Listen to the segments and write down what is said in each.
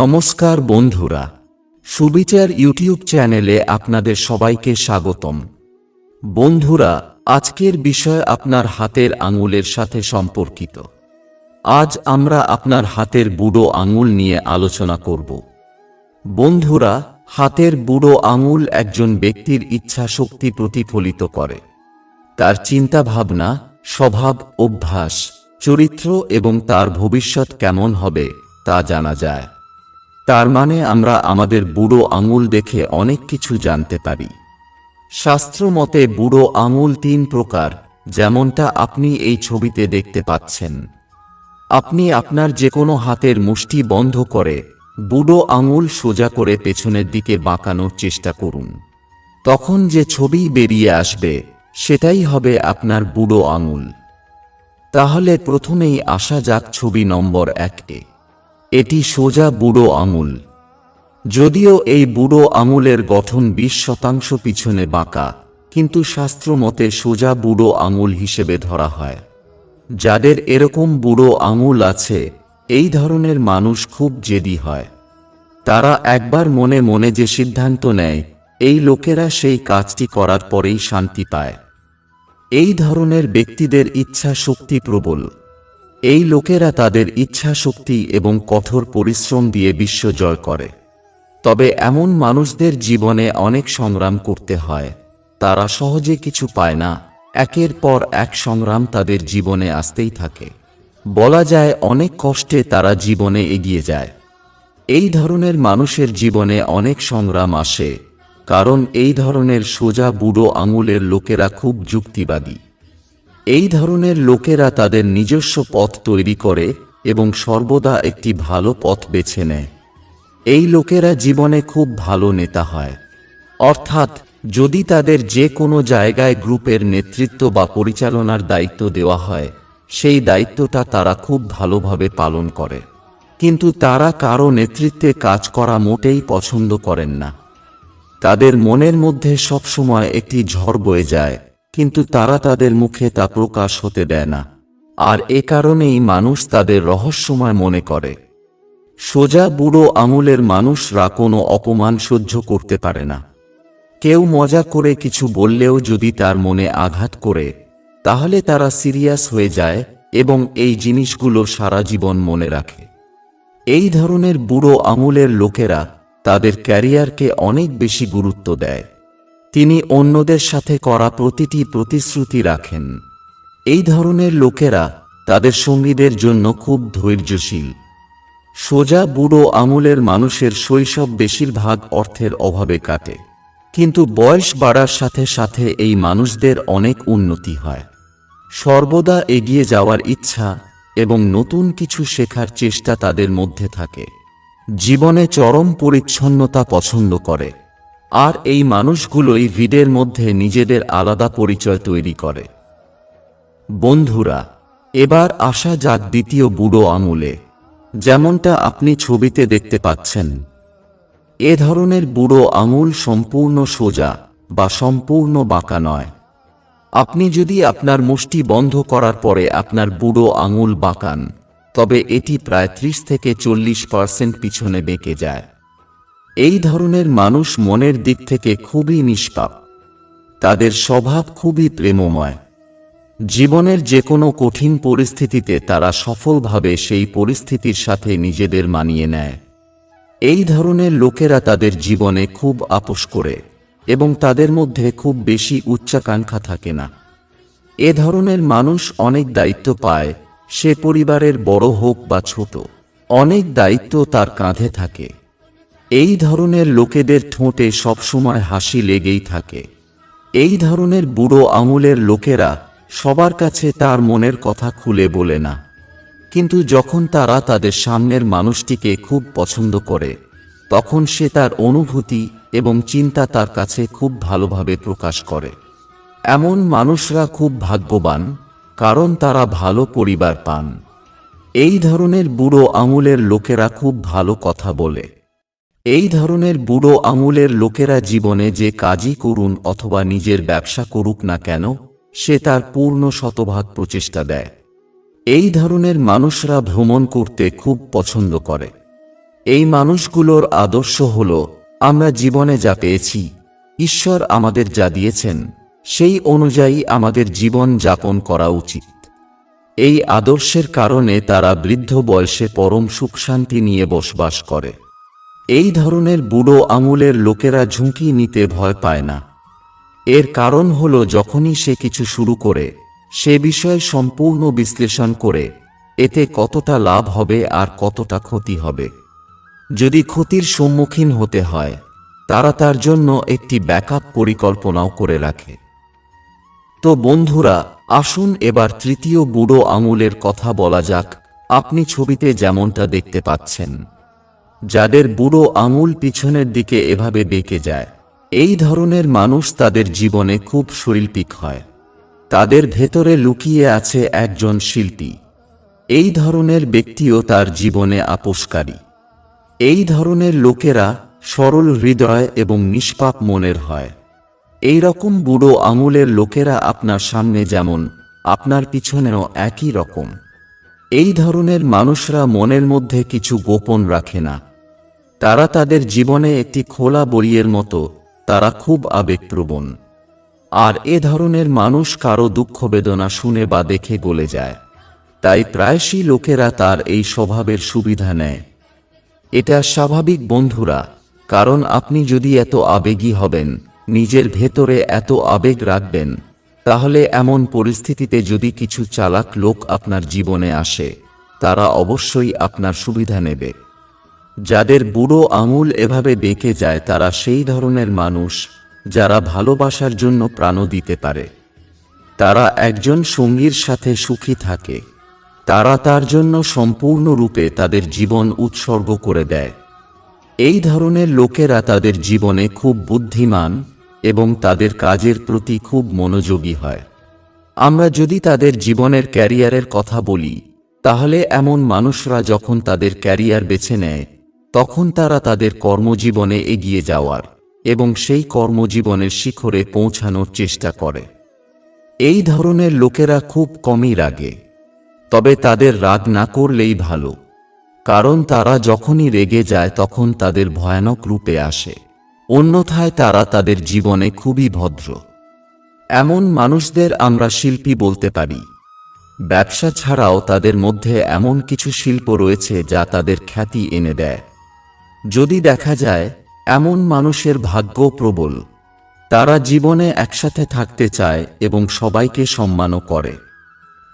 নমস্কার বন্ধুরা, সুবিচার ইউটিউব চ্যানেলে আপনাদের সবাইকে স্বাগতম। বন্ধুরা, আজকের বিষয় আপনার হাতের আঙুলের সাথে সম্পর্কিত। আজ আমরা আপনার হাতের বুড়ো আঙুল নিয়ে আলোচনা করব। বন্ধুরা, হাতের বুড়ো আঙুল একজন ব্যক্তির ইচ্ছা শক্তি প্রতিফলিত করে। তার চিন্তাভাবনা, স্বভাব, অভ্যাস, চরিত্র এবং তার ভবিষ্যৎ কেমন হবে তা জানা যায়। তার মানে আমরা আমাদের বুড়ো আঙুল দেখে অনেক কিছু জানতে পারি। শাস্ত্র মতে বুড়ো আঙুল তিন প্রকার, যেমনটা আপনি এই ছবিতে দেখতে পাচ্ছেন। আপনি আপনার যে কোনো হাতের মুষ্টি বন্ধ করে বুড়ো আঙুল সোজা করে পেছনের দিকে বাঁকানোর চেষ্টা করুন। তখন যে ছবি বেরিয়ে আসবে, সেটাই হবে আপনার বুড়ো আঙুল। তাহলে প্রথমেই আসা যাক ছবি নম্বর একে এটি সোজা বুড়ো আঙুল। যদিও এই বুড়ো আঙুলের গঠন বিশ শতাংশ পিছনে বাঁকা, কিন্তু শাস্ত্র মতে সোজা বুড়ো আঙুল হিসেবে ধরা হয়। যাদের এরকম বুড়ো আঙুল আছে, এই ধরনের মানুষ খুব জেদি হয়। তারা একবার মনে মনে যে সিদ্ধান্ত নেয়, এই লোকেরা সেই কাজটি করার পরেই শান্তি পায়। এই ধরনের ব্যক্তিদের ইচ্ছা শক্তি প্রবল। এই লোকেরা তাদের ইচ্ছা শক্তি এবং কঠোর পরিশ্রম দিয়ে বিশ্ব জয় করে। তবে এমন মানুষদের জীবনে অনেক সংগ্রাম করতে হয়, তারা সহজে কিছু পায় না। একের পর এক সংগ্রাম তাদের জীবনে আসতেই থাকে। বলা যায় অনেক কষ্টে তারা জীবনে এগিয়ে যায়। এই ধরনের মানুষের জীবনে অনেক সংগ্রাম আসে, কারণ এই ধরনের সোজা বুড়ো আঙুলের লোকেরা খুব যুক্তিবাদী। এই ধরনের লোকেরা তাদের নিজস্ব পথ তৈরি করে এবং সর্বদা একটি ভালো পথ বেছে নেয়। এই লোকেরা জীবনে খুব ভালো নেতা হয়। অর্থাৎ, যদি তাদের যে কোনো জায়গায় গ্রুপের নেতৃত্ব বা পরিচালনার দায়িত্ব দেওয়া হয়, সেই দায়িত্বটা তারা খুব ভালোভাবে পালন করে। কিন্তু তারা কারও নেতৃত্বে কাজ করা মোটেই পছন্দ করেন না। তাদের মনের মধ্যে সবসময় একটি ঝড় বয়ে যায়। কিন্তু তারা তাদের মুখে তা প্রকাশ হতে দেয় না। আর এ কারণেই মানুষ তাদের রহস্যময় মনে করে। সোজা বুড়ো আঙুলের মানুষরা কোনো অপমান সহ্য করতে পারে না। কেউ মজা করে কিছু বললেও যদি তার মনে আঘাত করে, তাহলে তারা সিরিয়াস হয়ে যায় এবং এই জিনিসগুলো সারা জীবন মনে রাখে। এই ধরনের বুড়ো আমুলের লোকেরা তাদের ক্যারিয়ারকে অনেক বেশি গুরুত্ব দেয়। তিনি অন্যদের সাথে করা প্রতিটি প্রতিশ্রুতি রাখেন। এই ধরনের লোকেরা তাদের সঙ্গীদের জন্য খুব ধৈর্যশীল। সোজা বুড়ো আঙুলের মানুষের শৈশব বেশিরভাগ অর্থের অভাবে কাটে। কিন্তু বয়স বাড়ার সাথে সাথে এই মানুষদের অনেক উন্নতি হয়। সর্বদা এগিয়ে যাওয়ার ইচ্ছা এবং নতুন কিছু শেখার চেষ্টা তাদের মধ্যে থাকে। জীবনে চরম পরিচ্ছন্নতা পছন্দ করে। আর এই মানুষগুলোই ভিডের মধ্যে নিজেদের আলাদা পরিচয় তৈরি করে। বন্ধুরা, এবার আসা যাক দ্বিতীয় বুড়ো আঙুলে যেমনটা আপনি ছবিতে দেখতে পাচ্ছেন। এ ধরনের বুড়ো আঙুল সম্পূর্ণ সোজা বা সম্পূর্ণ বাঁকা নয়। আপনি যদি আপনার মুষ্টি বন্ধ করার পরে আপনার বুড়ো আঙুল বাঁকান, তবে এটি প্রায় ত্রিশ থেকে চল্লিশ পার্সেন্ট পিছনে বেঁকে যায়। এই ধরনের মানুষ মনের দিক থেকে খুবই নিষ্পাপ। তাদের স্বভাব খুবই প্রেমময়। জীবনের যে কোনো কঠিন পরিস্থিতিতে তারা সফলভাবে সেই পরিস্থিতির সাথে নিজেদের মানিয়ে নেয়। এই ধরনের লোকেরা তাদের জীবনে খুব আপোষ করে এবং তাদের মধ্যে খুব বেশি উচ্চাকাঙ্ক্ষা থাকে না। এ ধরনের মানুষ অনেক দায়িত্ব পায়, সে পরিবারের বড় হোক বা ছোট। অনেক দায়িত্ব তার কাঁধে থাকে। এই ধরনের লোকেদের ঠোঁটে সবসময় হাসি লেগেই থাকে। এই ধরনের বুড়ো আঙুলের লোকেরা সবার কাছে তার মনের কথা খুলে বলে না। কিন্তু যখন তারা তাদের সামনের মানুষটিকে খুব পছন্দ করে, তখন সে তার অনুভূতি এবং চিন্তা তার কাছে খুব ভালোভাবে প্রকাশ করে। এমন মানুষরা খুব ভাগ্যবান, কারণ তারা ভালো পরিবার পান। এই ধরনের বুড়ো আঙুলের লোকেরা খুব ভালো কথা বলে। এই ধরনের বুড়ো আঙুলের লোকেরা জীবনে যে কাজই করুন অথবা নিজের ব্যবসা করুক না কেন, সে তার পূর্ণ শতভাগ প্রচেষ্টা দেয়। এই ধরনের মানুষরা ভ্রমণ করতে খুব পছন্দ করে। এই মানুষগুলোর আদর্শ হল, আমরা জীবনে যা পেয়েছি, ঈশ্বর আমাদের যা দিয়েছেন, সেই অনুযায়ী আমাদের জীবন যাপন করা উচিত। এই আদর্শের কারণে তারা বৃদ্ধ বয়সে পরম সুখ শান্তি নিয়ে বসবাস করে। এই ধরনের বুড়ো আঙুলের লোকেরা ঝুঁকি নিতে ভয় পায় না। এর কারণ হল যখনই সে কিছু শুরু করে, সে বিষয়ে সম্পূর্ণ বিশ্লেষণ করে, এতে কতটা লাভ হবে আর কতটা ক্ষতি হবে। যদি ক্ষতির সম্মুখীন হতে হয়, তারা তার জন্য একটি ব্যাকআপ পরিকল্পনাও করে রাখে। তো বন্ধুরা, আসুন এবার তৃতীয় বুড়ো আঙুলের কথা বলা যাক, আপনি ছবিতে যেমনটা দেখতে পাচ্ছেন। যাদের বুড়ো আঙুল পিছনের দিকে এভাবে বেঁকে যায়। এই ধরনের মানুষ তাদের জীবনে খুব শৈল্পিক হয়। তাদের ভেতরে লুকিয়ে আছে একজন শিল্পী। এই ধরনের ব্যক্তিও তার জীবনে আপোষকারী। এই ধরনের লোকেরা সরল হৃদয় এবং নিষ্পাপ মনের হয়। এই রকম বুড়ো আঙুলের লোকেরা আপনার সামনে যেমন, আপনার পিছনেও একই রকম। এই ধরনের মানুষরা মনের মধ্যে কিছু গোপন রাখে না। তারা তাদের জীবনে একটি খোলা বইয়ের মতো, তারা খুব আবেগপ্রবণ। আর এ ধরনের মানুষ কারও দুঃখ বেদনা শুনে বা দেখে গলে যায়। তাই প্রায়শই লোকেরা তার এই স্বভাবের সুবিধা নেয়। এটা স্বাভাবিক বন্ধুরা, কারণ আপনি যদি এত আবেগী হবেন, নিজের ভেতরে এত আবেগ রাখবেন, তাহলে এমন পরিস্থিতিতে যদি কিছু চালাক লোক আপনার জীবনে আসে, তারা অবশ্যই আপনার সুবিধা নেবে। যাদের বুড়ো আঙুল এভাবে বেঁকে যায় তারা সেই ধরনের মানুষ যারা ভালোবাসার জন্য প্রাণও দিতে পারে। তারা একজন সঙ্গীর সাথে সুখী থাকে। তারা তার জন্য সম্পূর্ণরূপে তাদের জীবন উৎসর্গ করে দেয়। এই ধরনের লোকেরা তাদের জীবনে খুব বুদ্ধিমান এবং তাদের কাজের প্রতি খুব মনোযোগী হয়। আমরা যদি তাদের জীবনের ক্যারিয়ারের কথা বলি, তাহলে এমন মানুষরা যখন তাদের ক্যারিয়ার বেছে নেয় তখন তারা তাদের কর্মজীবনে এগিয়ে যাওয়ার এবং সেই কর্মজীবনের শিখরে পৌঁছানোর চেষ্টা করে। এই ধরনের লোকেরা খুব কমই রাগে, তবে তাদের রাগ না করলেই ভালো, কারণ তারা যখনই রেগে যায় তখন তাদের ভয়ানক রূপে আসে। অন্যথায় তারা তাদের জীবনে খুবই ভদ্র। এমন মানুষদের আমরা শিল্পী বলতে পারি। ব্যবসা ছাড়াও তাদের মধ্যে এমন কিছু শিল্প রয়েছে যা তাদের খ্যাতি এনে দেয়। যদি দেখা যায়, এমন মানুষের ভাগ্য প্রবল। তারা জীবনে একসাথে থাকতে চায় এবং সবাইকে সম্মানও করে।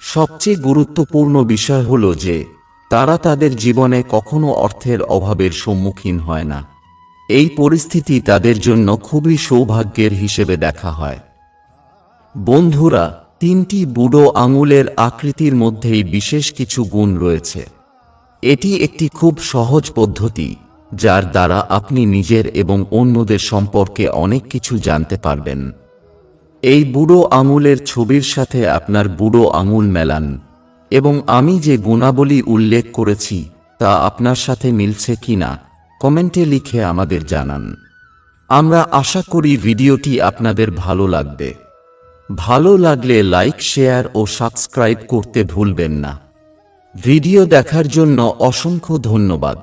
সবচেয়ে গুরুত্বপূর্ণ বিষয় হল যে, তারা তাদের জীবনে কখনো অর্থের অভাবের সম্মুখীন হয় না। এই পরিস্থিতি তাদের জন্য খুবই সৌভাগ্যের হিসেবে দেখা হয়। বন্ধুরা, তিনটি বুড়ো আঙুলের আকৃতির মধ্যেই বিশেষ কিছু গুণ রয়েছে। এটি একটি খুব সহজ পদ্ধতি। যার দ্বারা আপনি নিজের এবং অন্যদের সম্পর্কে অনেক কিছু জানতে পারবেন। এই বুড়ো আঙুলের ছবির সাথে আপনার বুড়ো আঙুল মেলান, এবং আমি যে গুণাবলী উল্লেখ করেছি, তা আপনার সাথে মিলছে কিনা কমেন্টে লিখে আমাদের জানান। আমরা আশা করি ভিডিওটি আপনাদের ভালো লাগবে। ভালো লাগলে লাইক, শেয়ার ও সাবস্ক্রাইব করতে ভুলবেন না। ভিডিও দেখার জন্য অসংখ্য ধন্যবাদ।